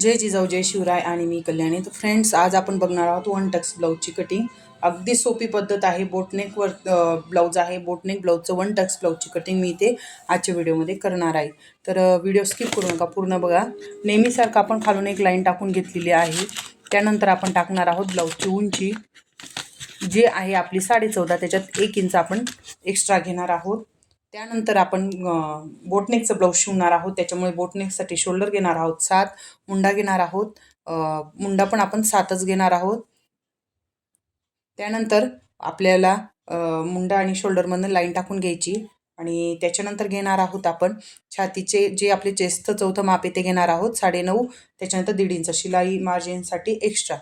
जय जिजाऊ जय शिवराय आणि मी कल्याणी. तर फ्रेंड्स आज आपण बघणार आहोत वन टक्स ब्लाऊजची कटिंग अगदी सोपी पद्धत आहे. बोटनेकवर ब्लाऊज आहे. बोटनेक ब्लाऊजचं वन टक्स ब्लाऊजची कटिंग मी इथे आजच्या व्हिडिओमध्ये करणार आहे. तर व्हिडिओ स्किप करू नका. पूर्ण बघा. नेहमीसारखं आपण खालून एक लाईन टाकून घेतलेली आहे. त्यानंतर आपण टाकणार आहोत ब्लाऊजची उंची जे आहे आपली साडे चौदा. त्याच्यात एक इंच आपण एक्स्ट्रा घेणार आहोत. त्यानंतर आपण बोटनेकचं ब्लाऊज शिवणार आहोत. त्याच्यामुळे बोटनेकसाठी शोल्डर घेणार आहोत सात मुंडा घेणार आहोत. मुंडा पण आपण सातच घेणार आहोत. त्यानंतर आपल्याला मुंडा आणि शोल्डरमधनं लाईन टाकून घ्यायची. आणि त्याच्यानंतर घेणार आहोत आपण. छातीचे जे आपले चेस्टचं चौथं माप आहे ते घेणार आहोत. साडेनऊ त्याच्यानंतर दीड इंच. शिलाई मार्जिनसाठी एक्स्ट्रा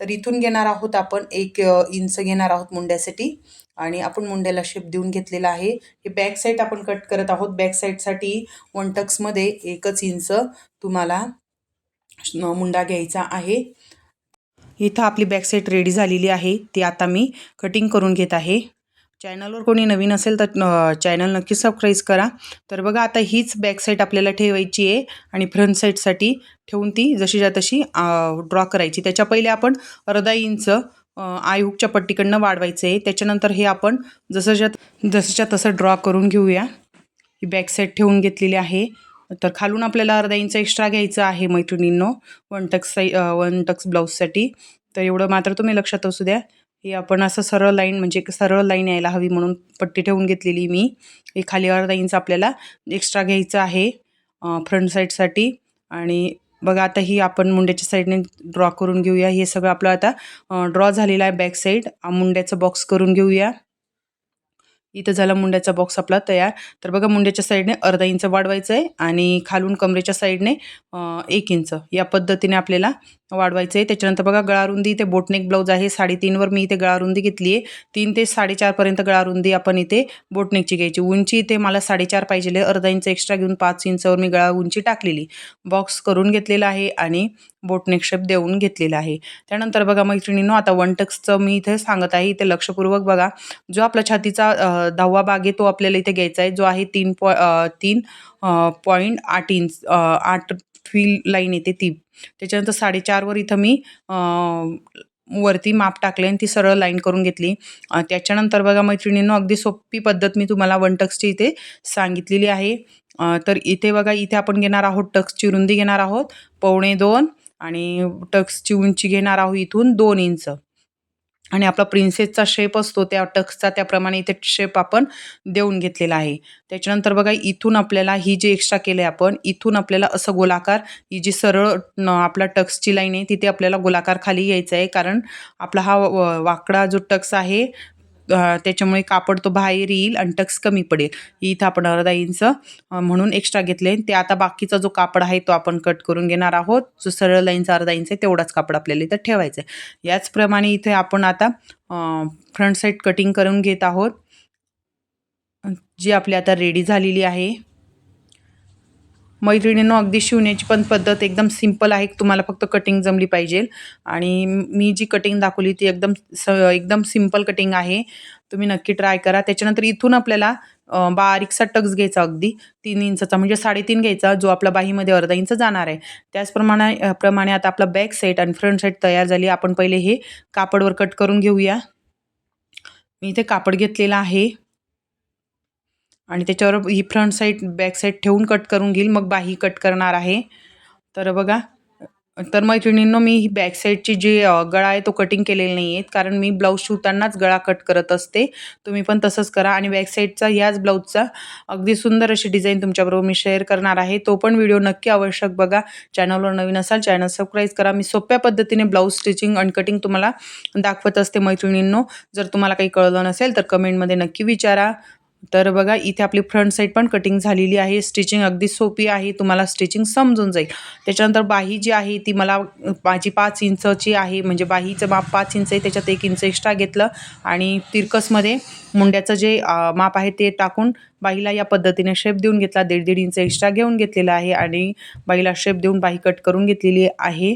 तर इथून घेणार आहोत आपण एक इंच घेणार आहोत मुंड्यासाठी. आणि आपण मुंड्याला शेप देऊन घेतलेला आहे. हे बॅक साईड आपण कट करत आहोत. बॅक साईडसाठी वन टक्समध्ये एकच इंच तुम्हाला मुंडा घ्यायचा आहे. इथं आपली बॅक साईड रेडी झालेली आहे. ती आता मी कटिंग करून घेत आहे. चॅनलवर कोणी नवीन असेल तर चॅनल नक्की सबस्क्राईब करा. तर बघा आता हीच बॅक साईड आपल्याला ठेवायची आहे आणि फ्रंट साईडसाठी ठेवून ती जशीच्या तशी ड्रॉ करायची. त्याच्या पहिले आपण अर्धा इंच आयहूकच्या पट्टीकडनं वाढवायचं आहे. त्याच्यानंतर हे आपण जसंच्या जसंच्या तसं ड्रॉ करून घेऊया. ही बॅक साईड ठेवून घेतलेली आहे. तर खालून आपल्याला अर्धा इंच एक्स्ट्रा घ्यायचं आहे मैत्रिणींनो वन टक्स साई वन टक्स ब्लाऊजसाठी. तर एवढं मात्र तुम्ही लक्षात असू द्या. हे आपण असं सरळ लाईन म्हणजे एक सरळ लाईन यायला हवी म्हणून पट्टी ठेवून घेतलेली मी. हे खाली अर्धा इंच आपल्याला एक्स्ट्रा घ्यायचं आहे फ्रंट साईडसाठी आणि बघा आता ही आपण मुंड्याच्या साईडने ड्रॉ करून घेऊया. हे सगळं आपलं आता ड्रॉ झालेलं आहे बॅक साईड मुंड्याचं बॉक्स करून घेऊया. इथं झाला मुंड्याचा बॉक्स आपला तयार. तर बघा मुंड्याच्या साईडने अर्धा इंच वाढवायचं आहे आणि खालून कमरेच्या साईडने एक इंच या पद्धतीने आपल्याला वाढवायचं आहे त्याच्यानंतर बघा गळारुंदी इथे बोटनेक ब्लाऊज आहे. साडेतीनवर मी इथे गळारुंदी घेतली आहे. तीन ते साडेचारपर्यंत गळारुंदी आपण इथे बोटनेकची घ्यायची. उंची इथे मला साडेचार पाहिजे अर्धा इंच एक्स्ट्रा घेऊन पाच इंचवर मी गळा उंची टाकलेली. बॉक्स करून घेतलेला आहे आणि बोटनेक शेप देऊन घेतलेला आहे. त्यानंतर बघा मैत्रिणींनो आता वन टक्सचं मी इथे सांगत आहे. इथे लक्षपूर्वक बघा. जो आपला छातीचा दहावा भाग आहे तो आपल्याला इथे घ्यायचा आहे जो आहे तीन पॉ तीन पॉईंट आठ इंच आठ फील लाईन येते ती. त्याच्यानंतर साडेचारवर इथं मी वरती माप टाकले आणि ती सरळ लाईन करून घेतली. त्याच्यानंतर बघा मैत्रिणींनो अगदी सोपी पद्धत मी तुम्हाला वन टक्सची इथे सांगितलेली आहे. तर इथे बघा इथे आपण घेणार आहोत टक्सची रुंदी घेणार आहोत पवणे दोन आणि टक्सची उंची घेणार आहोत इथून दोन इंच. आणि आपला प्रिन्सेसचा शेप असतो त्या टक्सचा त्याप्रमाणे इथे शेप आपण देऊन घेतलेला आहे. त्याच्यानंतर बघा इथून आपल्याला ही जी एक्स्ट्रा केलं आहे आपण इथून आपल्याला असं गोलाकार ही जी सरळ आपल्या आपला टक्सची लाईन आहे तिथे आपल्याला गोलाकार खाली यायचा आहे कारण आपला हा व- वाकडा जो टक्स आहे त्याच्यामुळे कापड तो बाहेर येईल आणि टक्स कमी पडेल. इथं आपण अर्धा इंच म्हणून एक्स्ट्रा घेतले ते आता बाकीचा जो कापड आहे तो आपण कट करून घेणार आहोत. जो सरळ लाईनचा अर्धा इंच आहे तेवढाच कापड आपल्याला इथं ठेवायचं आहे. याचप्रमाणे इथे आपण आता फ्रंट साईड कटिंग करून घेत आहोत. जी आपली आता रेडी झालेली आहे. मैत्रिणींनो अगदी शिवण्याची पण पद्धत एकदम सिंपल आहे. तुम्हाला फक्त कटिंग जमली पाहिजे. आणि मी जी कटिंग दाखवली ती एकदम स एकदम सिंपल कटिंग आहे. तुम्ही नक्की ट्राय करा. त्याच्यानंतर इथून आपल्याला बारीकसा टक्स घ्यायचा अगदी. तीन इंचचा म्हणजे साडेतीन घ्यायचा जो आपला बाहीमध्ये अर्धा इंच जाणार आहे. त्याचप्रमाणे प्रमाणे आता आपला बॅक साईड आणि फ्रंट साईड तयार झाली. आपण पहिले हे कापडवर कट करून घेऊया. मी इथे कापड घेतलेला आहे. आणि त्याच्यावर ही फ्रंट साईड बॅक साईड ठेवून कट करून घेईल. मग बाही कट करणार आहे. तर बघा तर मैत्रिणींनो मी ही बॅक साईडची जी गळा आहे तो कटिंग केलेली नाही आहे कारण मी ब्लाऊज शिवतानाच गळा कट करत असते. तुम्ही पण तसंच करा. आणि बॅक साईडचा ह्याच ब्लाऊजचा अगदी सुंदर अशी डिझाईन तुमच्याबरोबर मी शेअर करणार आहे. तो पण व्हिडिओ नक्की आवश्यक बघा. चॅनलवर नवीन असाल चॅनल सबस्क्राईब करा. मी सोप्या पद्धतीने ब्लाऊज स्टिचिंग आणि कटिंग तुम्हाला दाखवत असते मैत्रिणींनो. जर तुम्हाला काही कळलं नसेल तर कमेंटमध्ये नक्की विचारा. तर बघा इथे आपली फ्रंट साईड पण कटिंग झालेली आहे. स्टिचिंग अगदी सोपी आहे. तुम्हाला स्टिचिंग समजून जाईल. त्याच्यानंतर बाही जी आहे ती मला माझी पाच इंचची आहे. म्हणजे बाहीचं माप पाच इंच आहे. त्याच्यात एक इंच एक्स्ट्रा घेतलं. आणि तिरकसमध्ये मुंड्याचं जे माप आहे ते टाकून बाईला या पद्धतीने शेप देऊन घेतला. दीड दीड इंच एक्स्ट्रा घेऊन घेतलेला आहे. आणि बाईला शेप देऊन बाही कट करून घेतलेली आहे.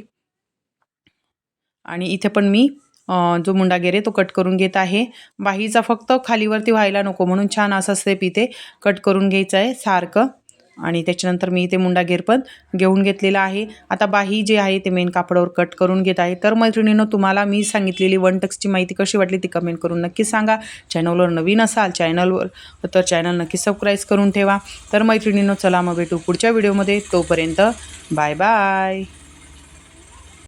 आणि इथे पण मी जो मुंडा गेरे तो कट करून घेत आहे. बाहीचा फक्त खालीवरती व्हायला नको म्हणून छान असा स्टेप इथे कट करून घ्यायचा आहे सारखं. आणि त्याच्यानंतर मी इथे मुंडा घेर पण घेऊन घेतलेला आहे. आता बाही जे आहे ते मेन कापडावर कट करून घेत आहे. तर मैत्रिणीनं तुम्हाला मी सांगितलेली वन टक्सची माहिती कशी वाटली ती कमेंट करून नक्की सांगा. चॅनलवर नवीन असाल चॅनलवर तर चॅनल नक्की सबस्क्राईब करून ठेवा. तर मैत्रिणीनं चला मग भेटू पुढच्या व्हिडिओमध्ये तोपर्यंत बाय बाय